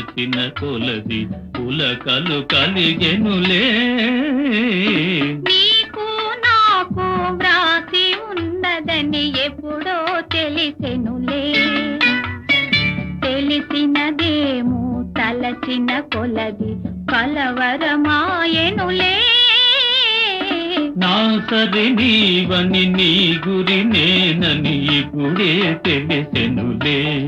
తలచిన కొలది పులకలు కలిగెనులే. నీకు నాకు వ్రాసి ఉన్నదని ఎప్పుడో తెలిసెనులే. తెలిసినదేమో తలచిన కొలది కలవరమాయెనులే. నా సరి నీవని నీ గురి నేనని ఇప్పుడే తెలిసెనులే.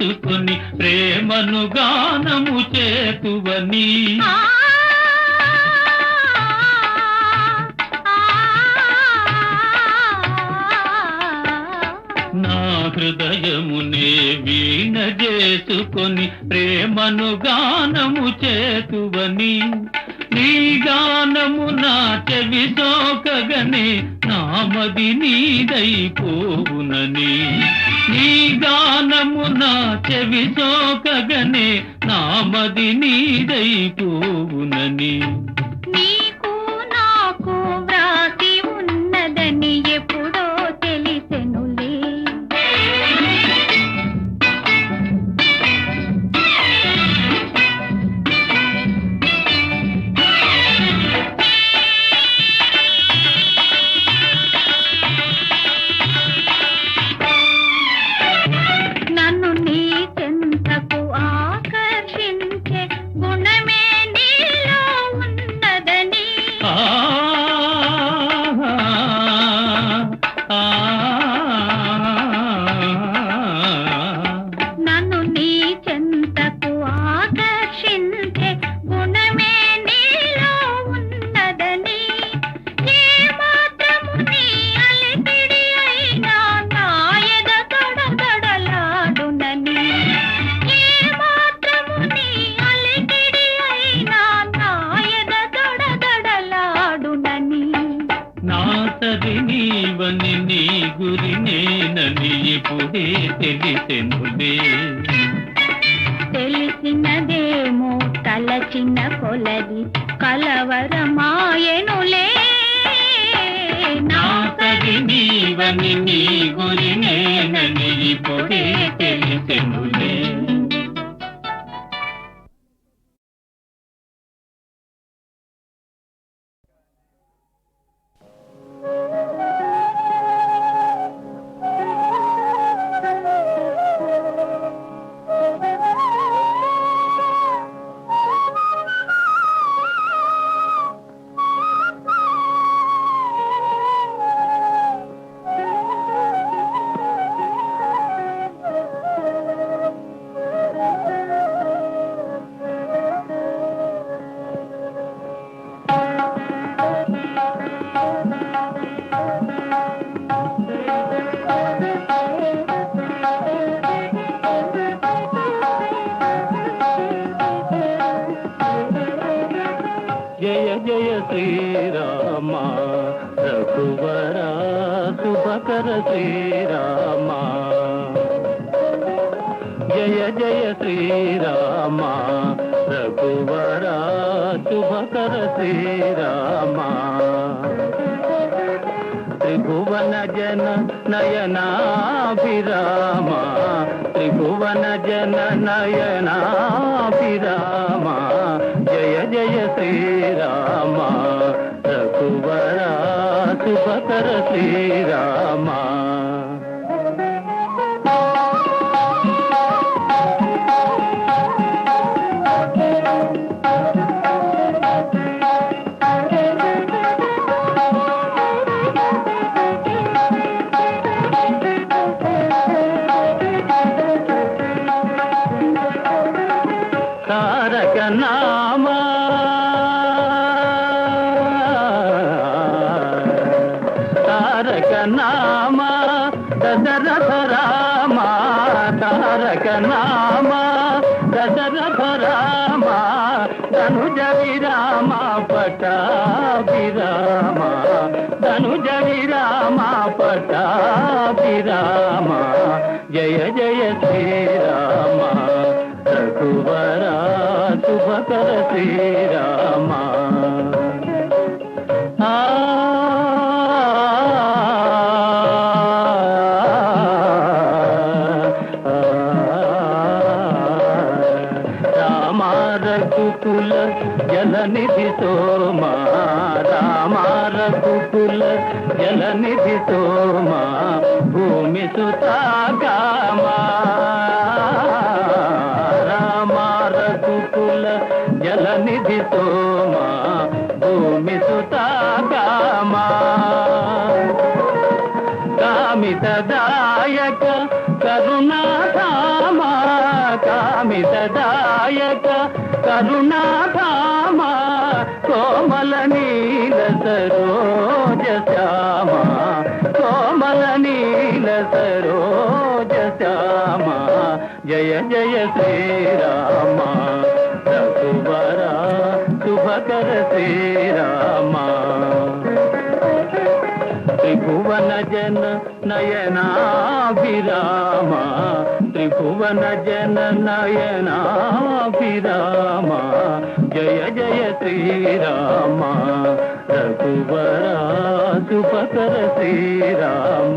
వీణగేసుకుని ప్రేమను గానము చేతువని. నా హృదయమునే వీణ చేసుకొని ప్రేమను గానము చేతువని. నీ గానము నా చెవి సోకగనే నామది నీదైపోవునని నీ గానము నా చెవి సోకగనే నామది నీదైపోవునని నీకు జయ జయ శ్రీరామ రఘువర శుభకర శ్రీరామ జయ జయ శ్రీరామ రఘువర శుభకర శ్రీరామ త్రిభువన జన నయనాభిరామ త్రిభువన జన నయనాభిరామ జయ జయ శ్రీరామ రఘువర శుభకర శ్రీరామ జయ శ్రీరామ రఘువరా శుభకర శ్రీరామా. కామితదాయక కరుణాధామ కామితదాయక కరుణాధామ కోమల నీల సరోజ శ్యామ కోమల నీల సరోజ శ్యామ జయ జయ శ్రీరామ రఘువర శుభకర శ్రీరామా. త్రిభువన జన నయనాభిరామ త్రిభువన జన నయనాభిరామ జయ జయ శ్రీరామ రఘువరా శుభకర శ్రీరామ.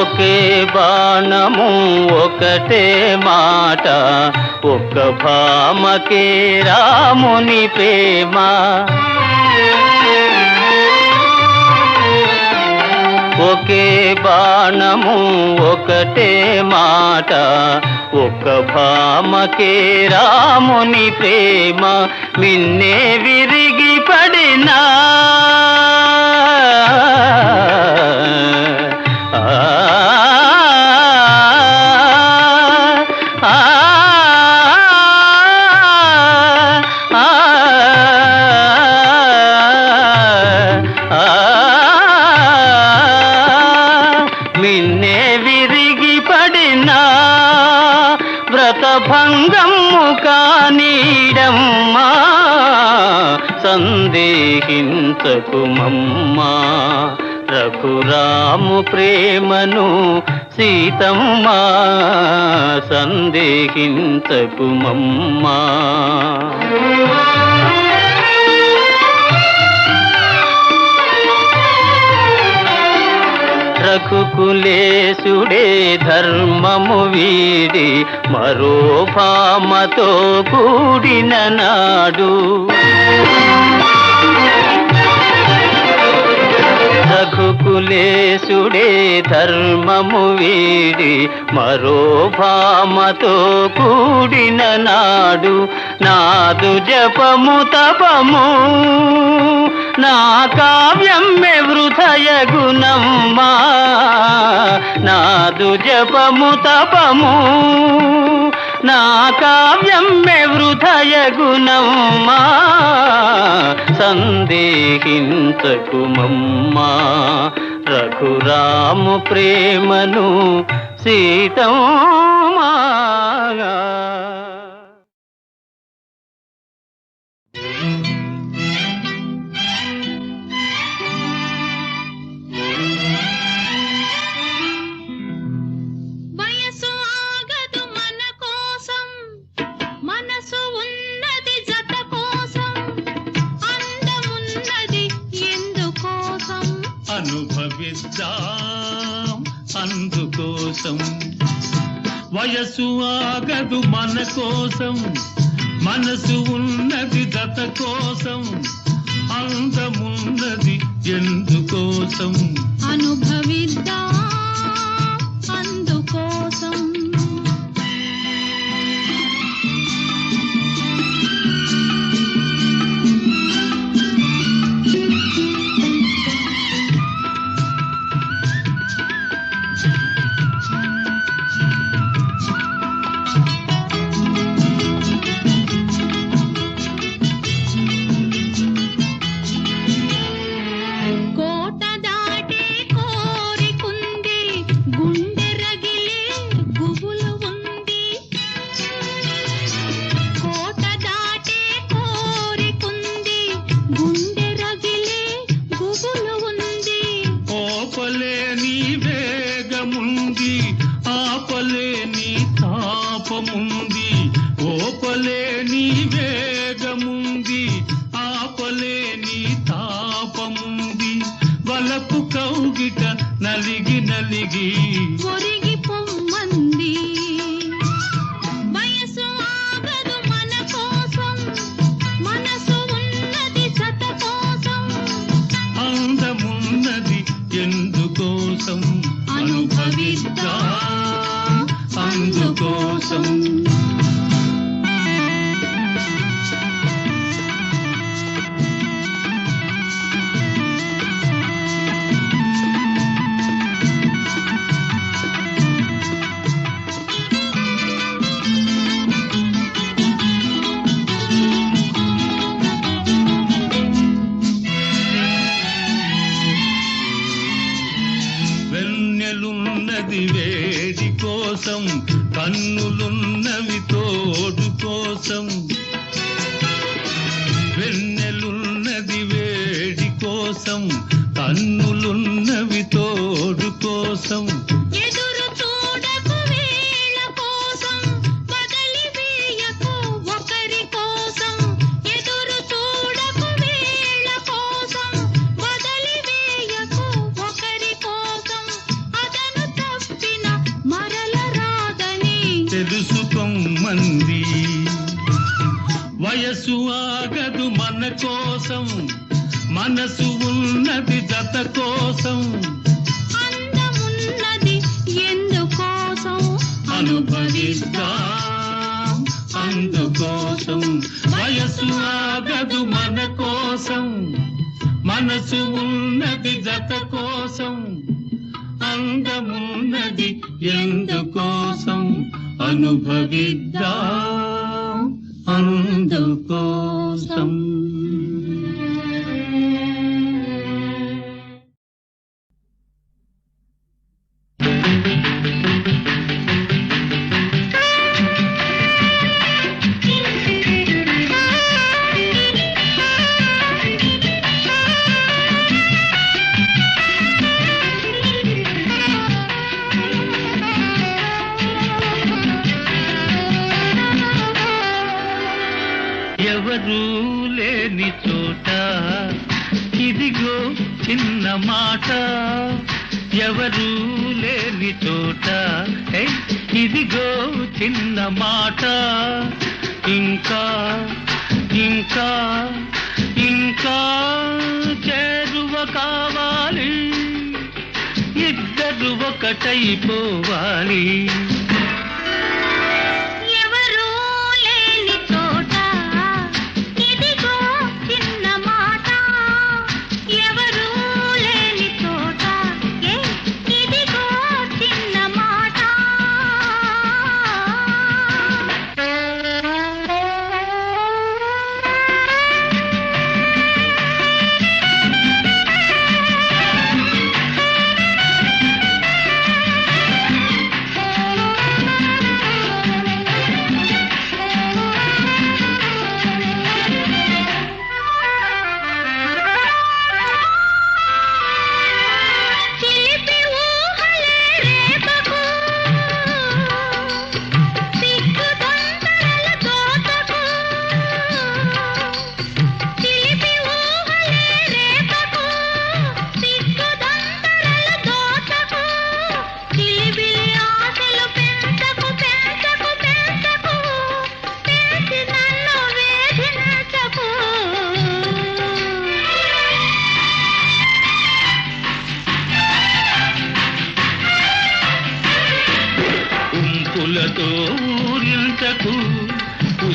ఒకే బాణము ఒకటే మాట ఒక భామకే రాముని ప్రేమ. ఒకే బాణము ఒకటే మాట ఒక భామకే రాముని ప్రేమ. మిన్నే విరిగి పడినా నిన్నే విరిగి పడినా వ్రతభంగము కానీడమ్మా సందేహించకుమమ్మా. మమ్మా ప్రేమను సీతమ్మా సందేహించకు మమ్మా. రఘుకులేశుడే ధర్మము వీడి మరో భామతో కూడిన నాడు. రఘుకులేశుడే ధర్మము వీడి మరో భామతో కూడిన నాడు నాదు జపము తపము. నా కావ్యం మే వృధయ గుణమ్మా నాదు జపము తపము. నా కావ్యం వృధయ గుణమ్మా సందేహించకుమమ్మా రఘురాము ప్రేమను సీతమ్మా సాధిద్దాం అందుకోసం. వయసు ఆగదు మన కోసం. మనసు ఉన్నది దత కోసం. అందమున్నది ఎందుకోసం. అనుభవిద్దాం. ஒருகி మనసు ఆగదు మన కోసం. మనసు ఉన్నది జత కోసం. అందమున్నది ఎందుకోసం? అనుభవిస్తాం అందుకోసం. వయసు ఆగదు మన కోసం. మనసు ఉన్నది జత కోసం. అందమున్నది ఎందుకోసం? అనుభవిద్దాం. అందం కోసం చోట ఇదిగో చిన్న మాట. ఇంకా ఇంకా ఇంకా చేరువ కావాలి. ఇద్దరు ఒకటైపోవాలి.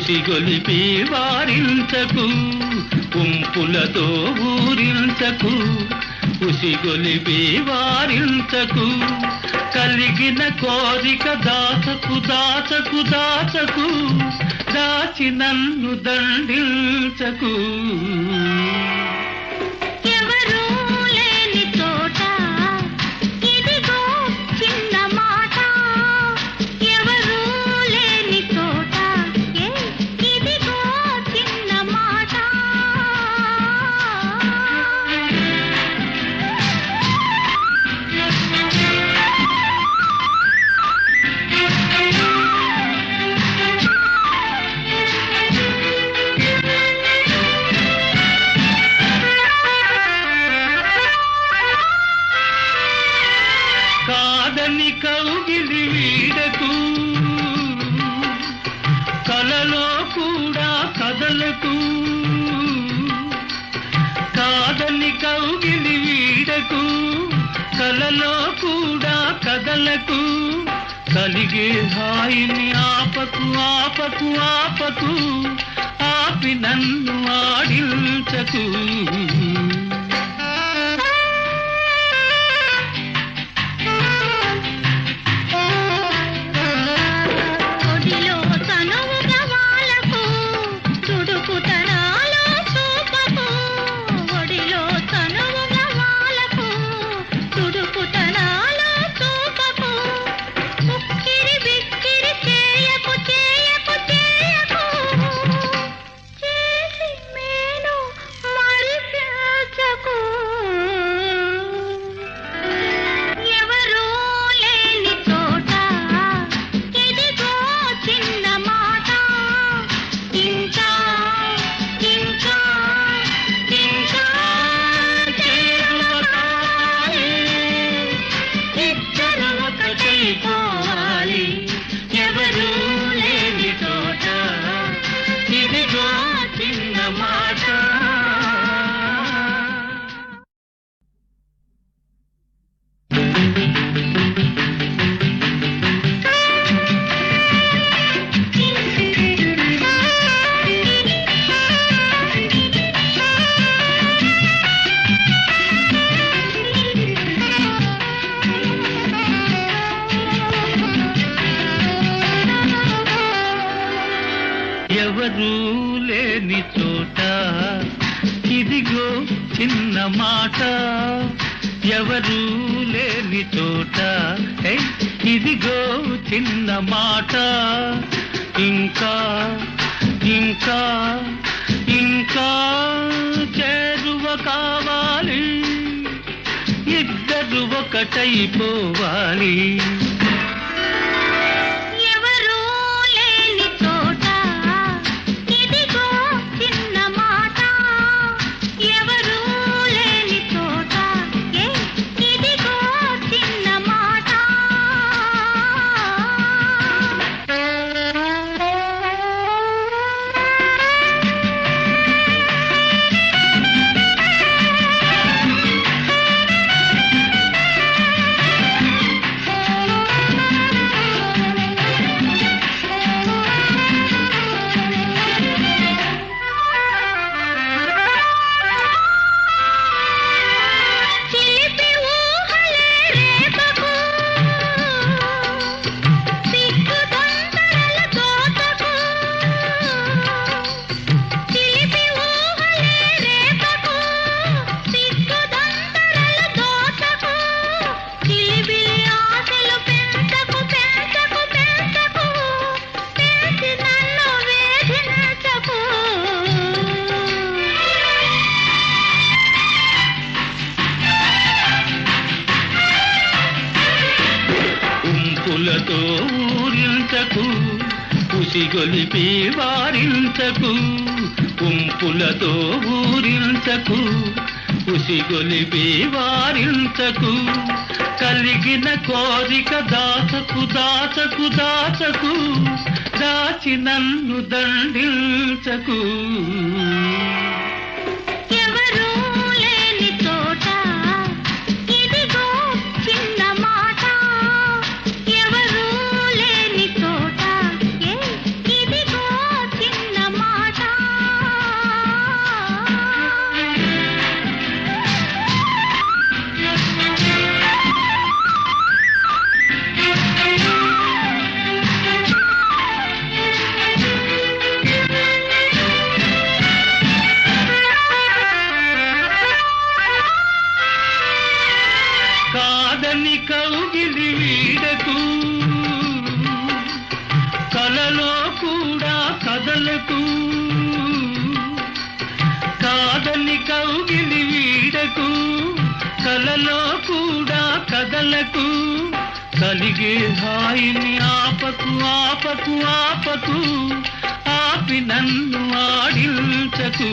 గొలిపి వారించకు ఉంపులతో ఊరించకు ఉసిగొలిపి వారించకు కలిగిన కోరిక దాచకు దాచకు దాచకు దాచి నన్ను దండించకు. ఆపకు ఆపకు ఆపి నన్ను ఆడించకు. మాట ఎవరు లేని చోట. ఇదిగో చిన్న మాట. ఇంకా ఇంకా ఇంకా చేరువ కావాలి. ఇద్దరు ఒకటైపోవాలి. చూపులతో ఊరించకు ఉసిగొలిపి వారించకు కలిగిన కోరిక దాచకు దాచకు దాచకు దాచి నన్ను దండించకు. కలలో కూడా కదలకు కాదని కౌగిలి వీడకు కలలో కూడా కదలకు కలిగే హాయిని ఆపకు ఆపకు ఆపకు ఆపి నన్ను ఆడించకు.